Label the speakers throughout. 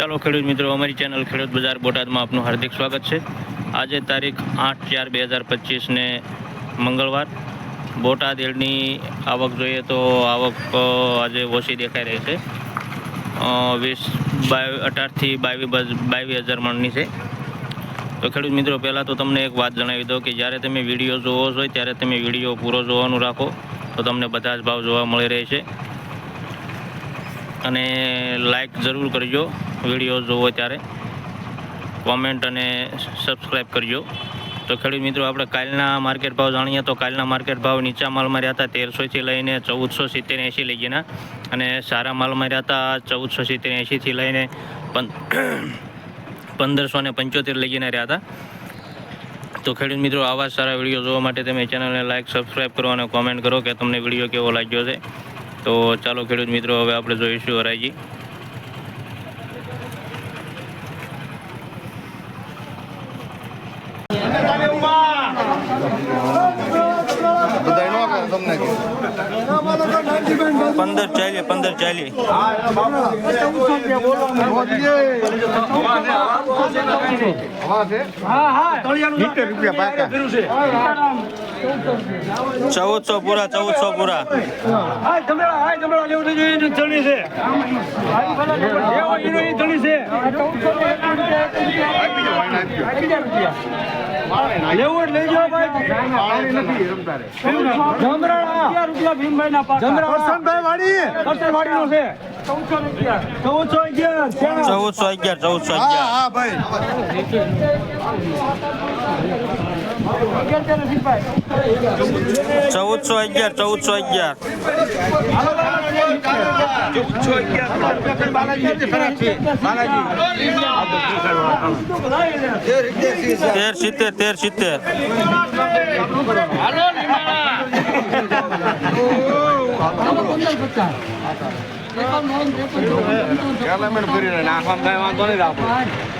Speaker 1: ચાલો ખેડૂત મિત્રો, અમારી ચેનલ ખેડૂત બજાર બોટાદમાં આપનું હાર્દિક સ્વાગત છે. આજે તારીખ આઠ ચાર બે હજાર પચીસને મંગળવાર. બોટાદ એડની આવક જોઈએ તો આવક આજે ઓછી દેખાઈ રહી છે. વીસ બાવીસ અઢારથી બાવીસ બાવીસ હજાર મણની છે. તો ખેડૂત મિત્રો, પહેલાં તો તમને એક વાત જણાવી દઉં કે જ્યારે તમે વીડિયો જોવો છો, ત્યારે તમે વીડિયો પૂરો જોવાનું રાખો, તો તમને બધા જ ભાવ જોવા મળી રહે છે. અને લાઈક જરૂર કરજો. વીડિયો જોવો ત્યારે કોમેન્ટ અને સબસ્ક્રાઈબ કરજો. તો ખેડૂત મિત્રો, આપણે કાલના માર્કેટ ભાવ જાણીએ તો કાલના માર્કેટ ભાવ નીચા માલમાં રહ્યા હતા તેરસોથી લઈને ચૌદસો સિત્તેર એંશી લઈ ગયાના અને સારા માલમાં રહ્યા હતા ચૌદસો સિત્તેર એંશીથી લઈને પંદરસો ને પંચોતેર લઈ ગઈને રહ્યા હતા. તો ખેડૂત મિત્રો, આવા સારા વીડિયો જોવા માટે તમે ચેનલને લાઇક સબસ્ક્રાઈબ કરો અને કોમેન્ટ કરો કે તમને વીડિયો કેવો લાગ્યો છે. તો ચાલો ખેડૂત મિત્રો, હવે આપણે જોઈશું હરાજી. પંદર ચાલીએ પંદર ચાલીએ. ચૌદસો પૂરા ચૌદસો પૂરા.
Speaker 2: છે લેવું લઈ ચૌદસો અગિયાર ચૌદસો
Speaker 1: અગિયાર ચૌદસો અગિયાર.
Speaker 3: હા ભાઈ.
Speaker 1: ચૌદસો અગિયાર ચૌદસો અગિયાર તેર સિત્તેર તેર સિત્તેર
Speaker 3: કરીને નાખવામાં કાંઈ વાંધો નહીં રાખો.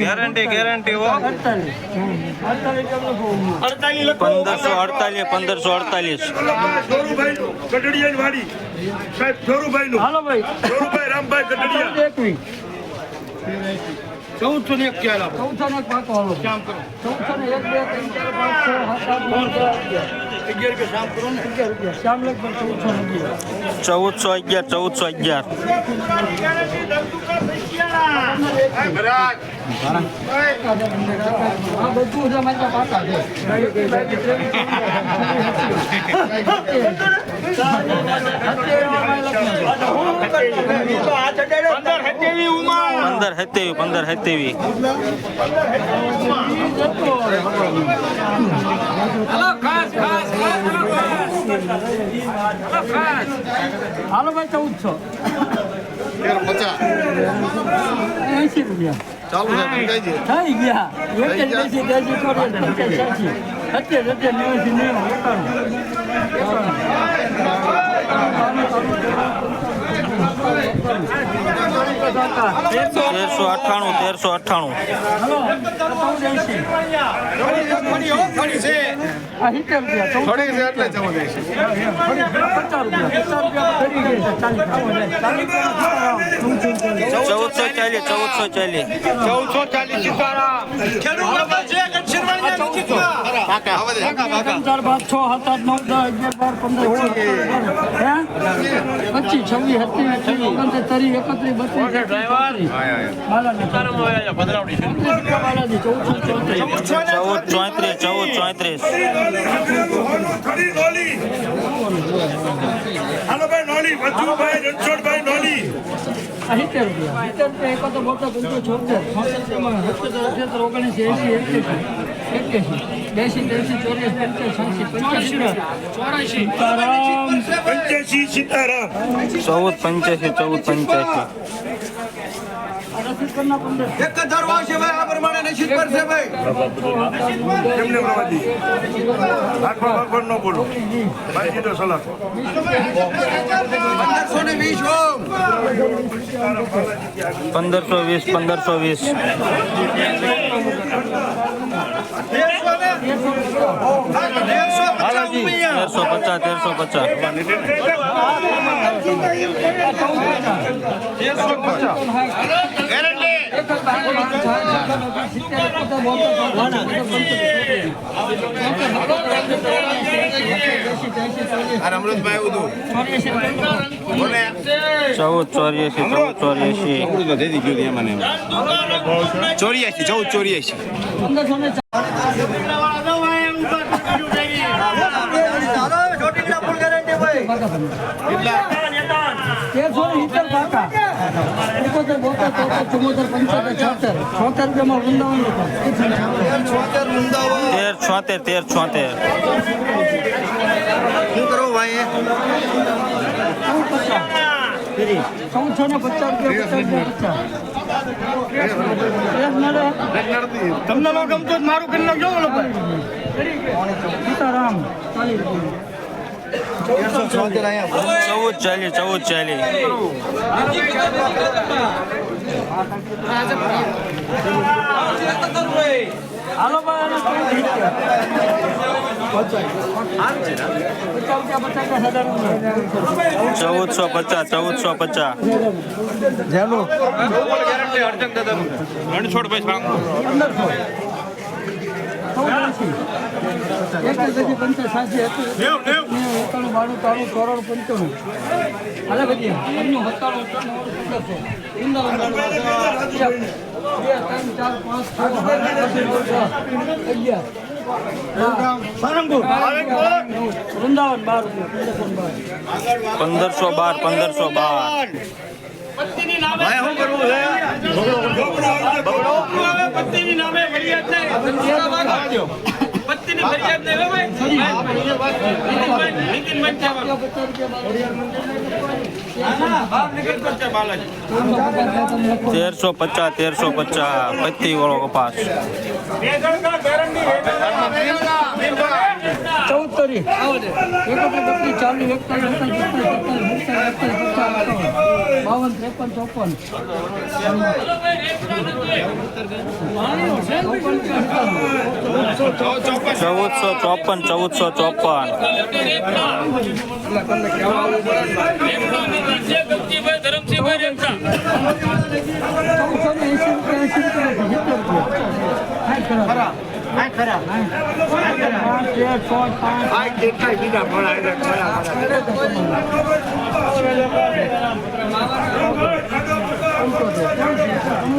Speaker 1: ગેરંટી ગેરંટી હો પંદરસો અડતાલીસ પંદરસો અડતાલીસ.
Speaker 2: હાલો ભાઈ.
Speaker 4: રામભાઈ
Speaker 3: ચૌદસો ને એક ચાર આપો?
Speaker 2: ચૌદસો ને એક પાકો હાલો ચૌદસો ને એક બે ત્રણ ચાર પાંચ છ સાત આઠ નવ દસ અગિયાર.
Speaker 3: રૂપિયા શામ કરો ને.
Speaker 2: અગિયાર રૂપિયા. શ્યામ લગભગ ચૌદસો ને અગિયાર.
Speaker 1: ચૌદસો અગિયાર ચૌદસો અગિયાર. પંદર સત્યાવી પંદર સત્યાવી
Speaker 2: હાલો ભાઈ ચૌદસો.
Speaker 3: પચાસ.
Speaker 2: એસી રૂપિયા.
Speaker 3: ચાલુ છે મંગાઈ દે.
Speaker 2: થઈ ગયા એક જ બેસી દેસી છોડી સાચી અત્યારે અત્યારે નેવાસી નેવું એકાણું
Speaker 1: તેરસો અઠ્ઠાણું તેરસો
Speaker 3: છે એટલે.
Speaker 2: પચાસ રૂપિયા પચાસ રૂપિયા ચાલીસ ચાલીસ
Speaker 1: ચૌદસો ચાલીસ ચૌદસો ચાલીસ.
Speaker 3: ચૌદસો ચાલીસ સિત્તારા.
Speaker 2: ચાર પાંચ છ સાત આઠ નવ દસ અગિયાર બાર પંદર પચીસ છવ્વીસ સત્યાવીસ ઓગણત્રીસ ત્રીસ એકત્રીસ બત્રીસ
Speaker 1: ચૌદ ચોત્રીસ ચૌદ ચોત્રીસ.
Speaker 4: હાલો ભાઈ નોલી વજુભાઈ રણછોડભાઈ નોલી.
Speaker 2: સિત્તેર રૂપિયા. સિત્તેર રૂપિયા એકાતો બોતેર પંચો છોતેર. છોતેર સત્તર અઠ્યોતેર ઓગણીસ એંસી એક્યાસી એક્યાસી બ્યાસી ત્યાસી ચોર્યાસી પંચાસી છ્યાસી પંચ્યાસી. ચોરાશી સીતારામ
Speaker 4: પંચ્યાસી. સીતારામ.
Speaker 1: ચૌદ પંચ્યાસી ચૌદ પંચ્યાસી.
Speaker 3: એક જ ધારો આવશે ભાઈ આ પ્રમાણે નિશ્ચિત કરશે ભાઈ.
Speaker 4: કેમને પ્રવાદી? આખો આખો ન બોલો. બાકી તો સલાહ.
Speaker 3: પંદરસો ને વીસ
Speaker 1: પંદરસો વીસ પંદરસો વીસ. તેરસો પચાસ તેરસો પચાસ
Speaker 3: આ અમૃતભાઈ ઉદુ બોલે
Speaker 1: ચૌદ ચોર્યાસી ચૌદ ચોર્યાસી.
Speaker 3: ચોર્યાસી ચૌદ ચોર્યાસી.
Speaker 2: પંદરસો ને તેરસો ને સિત્તેર કાકા એકોતેર બોતેર તોતેર ચુમ્મોતેર પંચોતેર છોતેર. છોતેર રૂપિયામાં વૃંદાવન લોકો
Speaker 1: તેર છોતેર તેર છોતેર.
Speaker 3: શું કરો ભાઈ
Speaker 2: પચાસ ચૌદસો ને પચાસ. રૂપિયા પચાસ રૂપિયા તમને ગમતો મારું કરી નાખજો સીતારામ ચાલીસ. રૂપિયા
Speaker 1: ચૌદ ચાલી ચૌદ ચાલી
Speaker 2: હાલો ભાઈ
Speaker 1: ચૌદસો પચાસ. ચૌદસો પચાસ
Speaker 2: પંદરસો ચૌદસી એક એકાણું બાણું ત્રાણું ચોરાણું પંચાણું. હાલે પછી પંચું સત્તાણું અઠ્ઠાણું પંદરસો બાર બે ત્રણ ચાર પાંચ છ સાત આઠ અગિયાર. વૃંદાવન બાર. રૂપિયા પંદરસો બાર
Speaker 1: પંદરસો બાર પંદરસો બાર તેરસો પચાસ તેરસો પચાસ પત્તી વાળો કપાસ
Speaker 2: ચૌદ તારીખ એકત્રીસ બત્રીસ ચાલીસ એકતાલીસ એકતાલીસ એકતાલીસ એકતાલીસ એકતાલીસ બાવન ત્રેપન ચોપન
Speaker 1: ચૌદસો ચોપન ચૌદસો ચોપન
Speaker 2: ચૌદસો ચોપન.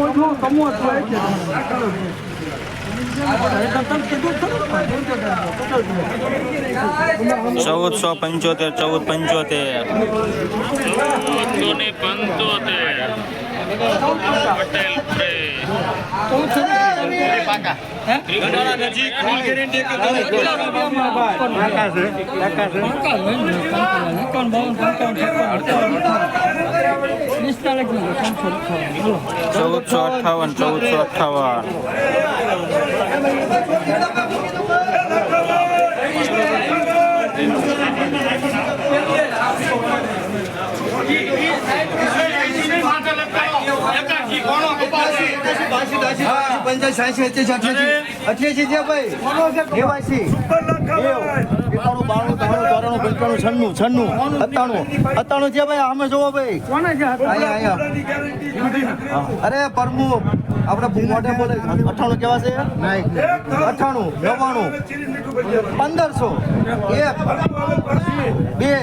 Speaker 2: કમો કમો
Speaker 1: ચૌદસો પંચોતેર ચૌદ પંચોતેર. ચૌદસો અઠાવન ચૌદસો અઠાવન.
Speaker 3: પંચાસ સાસી અઠ્યાસી અઠ્યાસી છે ભાઈ. કેવાયસી એકાણું બાણું ત્રાણું ચોરાણું પંચાણું છન્નું છન્નું સત્તાણું. સત્તાણું છે ભાઈ અમે જોવો ભાઈ.
Speaker 2: કોને છે?
Speaker 3: અહીંયા અહીંયા. અરે પરમુ આપણે મોઢે બોલે. અઠાણું કેવા છે? અઠાણું નવ્વાણું. પંદરસો. એક. બે.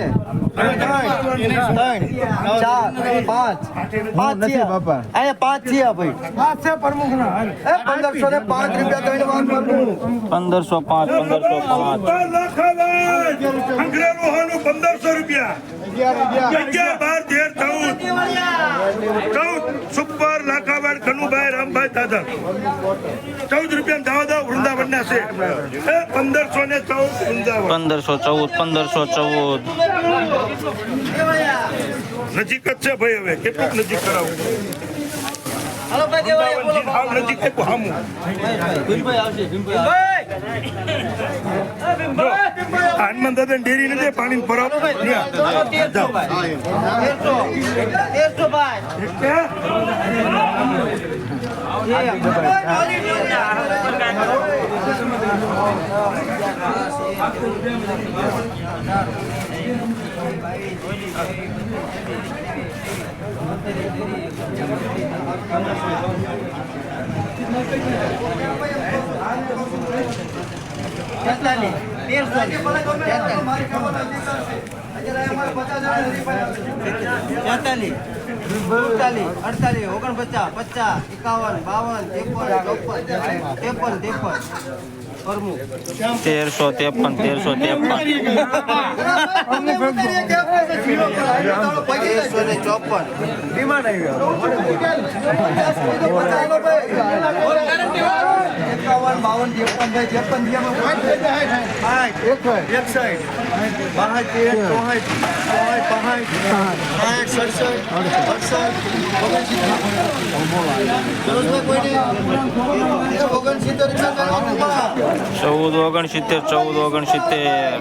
Speaker 3: ચાર પાંચ પાંચ છે અહીંયા પાંચ છે ભાઈ
Speaker 2: પાંચ છે પ્રમુખ ના
Speaker 3: એ પંદરસો ને પાંચ રૂપિયા પ્રમુખ
Speaker 1: પંદરસો પાંચ પંદરસો પાંચ
Speaker 4: પંદરસો રૂપિયા અગિયાર બાર તેર ચૌદ. ચૌદ. સુપર લાખાવાડ કનુભાઈ રામભાઈ દાદા. ચૌદ રૂપિયા દાવા દો વૃંદાવનના છે. પંદરસો ને ચૌદ વૃંદાવન.
Speaker 1: પંદરસો ચૌદ પંદરસો ચૌદ.
Speaker 4: નજીક જ છે ભાઈ હવે કેટલું નજીક કરાવું? વૃંદાવનજી હાવ નજીક આપ્યું હામું.
Speaker 3: ભીમભાઈ આવશે ભીમભાઈ
Speaker 4: હનુમાન દાદા ડેરી નથી પાણી ભરાવ.
Speaker 3: સુડતાલીસ અડતાલીસ ઓગણપચાસ પચાસ એકાવન બાવન ત્રેપન ચોપન ત્રેપન ત્રેપન
Speaker 1: તેરસો ત્રેપન તેરસો ત્રેપન.
Speaker 3: તેરસો ને ચોપન બાવન ત્રેપન ભાઈ ત્રેપન
Speaker 1: ચૌદ ઓગણસિત્તેર ચૌદ ઓગણસિત્તેર.